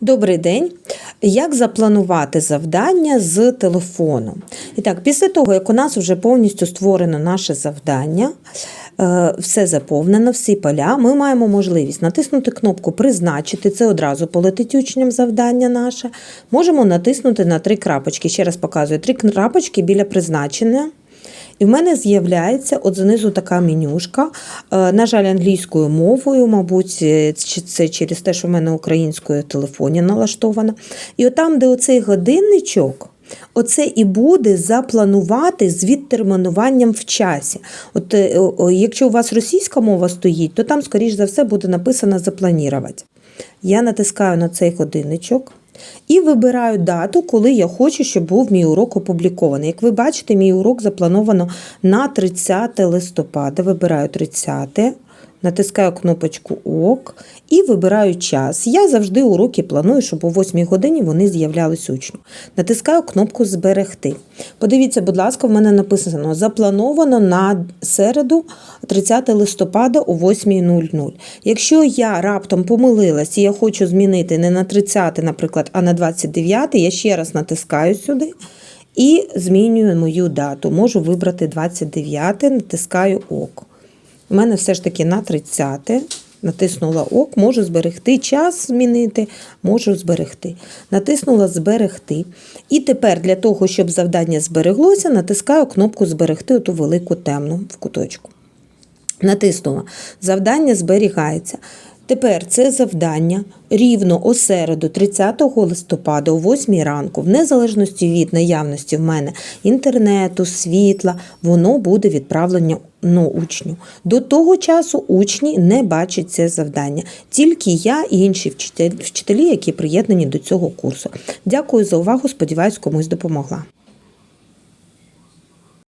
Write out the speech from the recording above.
Добрий день. Як запланувати завдання з телефону? І так, після того, як у нас вже повністю створено наше завдання, е, все заповнено, всі поля, ми маємо можливість натиснути кнопку Призначити. Це одразу полетить учням завдання наше. Можемо натиснути на три крапочки. Ще раз показую: три крапочки біля призначення. І в мене з'являється от знизу така менюшка. Е, На жаль, англійською мовою, мабуть, е, це через те, що в мене українською в телефоні налаштовано. І от там, де оцей годинничок, Оце і буде запланувати з відтермінуванням в часі. От е, якщо у вас російська мова стоїть, то там, скоріш за все, буде написано запланувати. Я натискаю на цей годинничок і вибираю дату, коли я хочу, щоб був мій урок опублікований. Як ви бачите, мій урок заплановано на 30 листопада. Вибираю 30. Натискаю кнопочку ОК і вибираю час. Я завжди уроки планую, щоб о 8 годині вони з'являлись учню. Натискаю кнопку Зберегти. Подивіться, будь ласка, в мене написано заплановано на середу 30 листопада о 8.00. Якщо я раптом помилилась і я хочу змінити не на 30, наприклад, а на 29, я ще раз натискаю сюди. І змінюю мою дату. Можу вибрати 29, натискаю ОК. У мене все ж таки на 30. Натиснула ок, можу зберегти час змінити, можу зберегти. Натиснула зберегти. І тепер для того, щоб завдання збереглося, натискаю кнопку Зберегти оту велику темну в куточку. Натиснула. Завдання зберігається. Тепер це завдання рівно о середу, 30 листопада, о 8 ранку, в незалежності від наявності в мене інтернету, світла, воно буде відправлено ну, учню. До того часу учні не бачать це завдання. Тільки я і інші вчителі, які приєднані до цього курсу. Дякую за увагу. Сподіваюсь, комусь допомогла.